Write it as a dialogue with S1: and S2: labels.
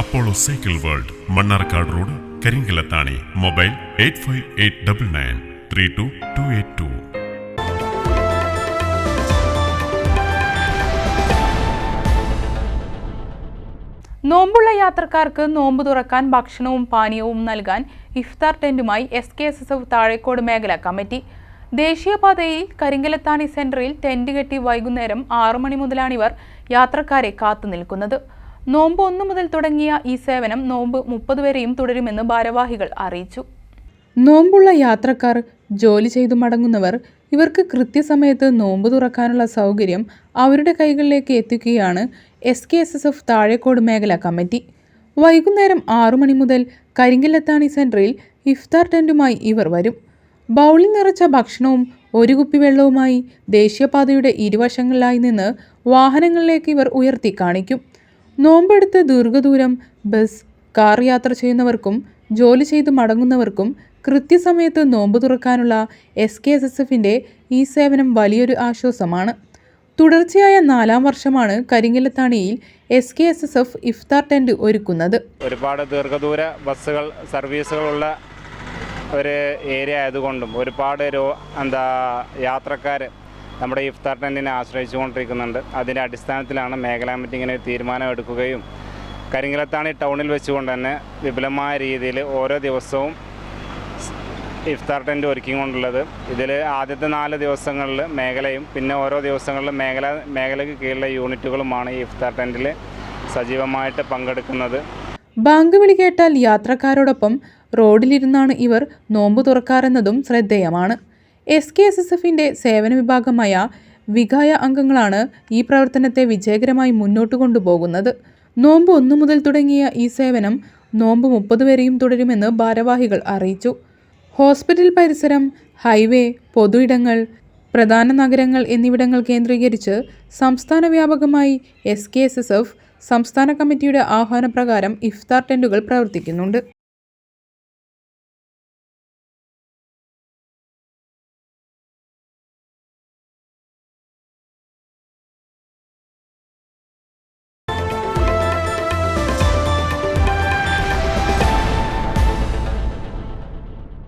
S1: Apollo cycle world Mannarkkad road Karinkalathani mobile eight five eight double nine three two two eight two.
S2: നോമ്പുള്ള യാത്രക്കാർക്ക് നോമ്പ് തുറക്കാൻ ഭക്ഷണവും പാനീയവും നൽകാൻ ഇഫ്താർ ടെന്റുമായി S K S S F Thazhekode മേഖല കമ്മിറ്റി. ദേശീയപാതയിൽ കരിങ്കലത്താണി സെന്ററിൽ ടെന്റ് കെട്ടി വൈകുന്നേരം ആറു മണി മുതലാണിവർ യാത്രക്കാരെ കാത്തു നിൽക്കുന്നത് നോമ്പ് ഒന്നു മുതൽ തുടങ്ങിയ ഈ സേവനം നോമ്പ് മുപ്പത് വരെയും തുടരുമെന്ന് ഭാരവാഹികൾ അറിയിച്ചു. നോമ്പുള്ള യാത്രക്കാർ ജോലി ചെയ്തു മടങ്ങുന്നവർ ഇവർക്ക് കൃത്യസമയത്ത് നോമ്പ് തുറക്കാനുള്ള സൗകര്യം അവരുടെ കൈകളിലേക്ക് എത്തിക്കുകയാണ് S K S S F Thazhekode മേഖല കമ്മിറ്റി. വൈകുന്നേരം ആറു മണി മുതൽ കരിങ്കല്ലത്താണി സെന്ററിൽ ഇഫ്താർ ടെന്റുമായി ഇവർ വരും. ബൗളിൽ നിറച്ച ഭക്ഷണവും ഒരു കുപ്പി വെള്ളവുമായി ദേശീയപാതയുടെ ഇരുവശങ്ങളിലായി നിന്ന് വാഹനങ്ങളിലേക്ക് ഇവർ ഉയർത്തി കാണിക്കും. നോമ്പെടുത്ത് ദീർഘദൂരം ബസ് കാർ യാത്ര ചെയ്യുന്നവർക്കും ജോലി ചെയ്ത് മടങ്ങുന്നവർക്കും കൃത്യസമയത്ത് നോമ്പ് തുറക്കാനുള്ള എസ് കെ എസ് എസ് എഫിന്റെ ഈ സേവനം വലിയൊരു ആശ്വാസമാണ്. തുടർച്ചയായ നാലാം വർഷമാണ് കരിങ്കലത്താണിയിൽ S K S S F ഇഫ്താർ ടെന്റ് ഒരുക്കുന്നത്.
S3: ഒരുപാട് ദീർഘദൂര ബസ്സുകൾ സർവീസുകളുള്ള ഒരു ഏരിയ ആയതുകൊണ്ടും ഒരുപാട് എന്താ യാത്രക്കാർ നമ്മുടെ ഇഫ്താർ ടെന്റിനെ ആശ്രയിച്ചുകൊണ്ടിരിക്കുന്നുണ്ട്. അതിന്റെ അടിസ്ഥാനത്തിലാണ് മേഖലാ മീറ്റിങ്ങിന് തീരുമാനം എടുക്കുകയും കരിങ്കലത്താണി ടൗണിൽ വെച്ചുകൊണ്ട് തന്നെ വിപുലമായ രീതിയിൽ ഓരോ ദിവസവും ഇഫ്താർ ടെന്റ് ഒരുക്കിക്കൊണ്ടുള്ളത്. ഇതിൽ ആദ്യത്തെ നാല് ദിവസങ്ങളിൽ മേഖലയും പിന്നെ ഓരോ ദിവസങ്ങളിലും മേഖല മേഖലയ്ക്ക് കീഴിലെ യൂണിറ്റുകളുമാണ് ഈ ഇഫ്താർ ടെന്റിൽ സജീവമായിട്ട് പങ്കെടുക്കുന്നത്.
S2: ബാങ്ക് വിളി കേട്ടാൽ യാത്രക്കാരോടൊപ്പം റോഡിലിരുന്നാണ് ഇവർ നോമ്പ് തുറക്കാറെന്നതും ശ്രദ്ധേയമാണ്. എസ് കെ എസ് എസ് എഫിന്റെ സേവന വിഭാഗമായ വികായ അംഗങ്ങളാണ് ഈ പ്രവർത്തനത്തെ വിജയകരമായി മുന്നോട്ട് കൊണ്ടുപോകുന്നത്. നോമ്പ് ഒന്നു മുതൽ തുടങ്ങിയ ഈ സേവനം നോമ്പ് മുപ്പത് വരെയും തുടരുമെന്ന് ഭാരവാഹികൾ അറിയിച്ചു. ഹോസ്പിറ്റൽ പരിസരം ഹൈവേ പൊതു ഇടങ്ങൾ പ്രധാന നഗരങ്ങൾ എന്നിവിടങ്ങൾ കേന്ദ്രീകരിച്ച് സംസ്ഥാന വ്യാപകമായി S K S S F സംസ്ഥാന കമ്മിറ്റിയുടെ ആഹ്വാനപ്രകാരം ഇഫ്താർ ടെന്റുകൾ പ്രവർത്തിക്കുന്നുണ്ട്.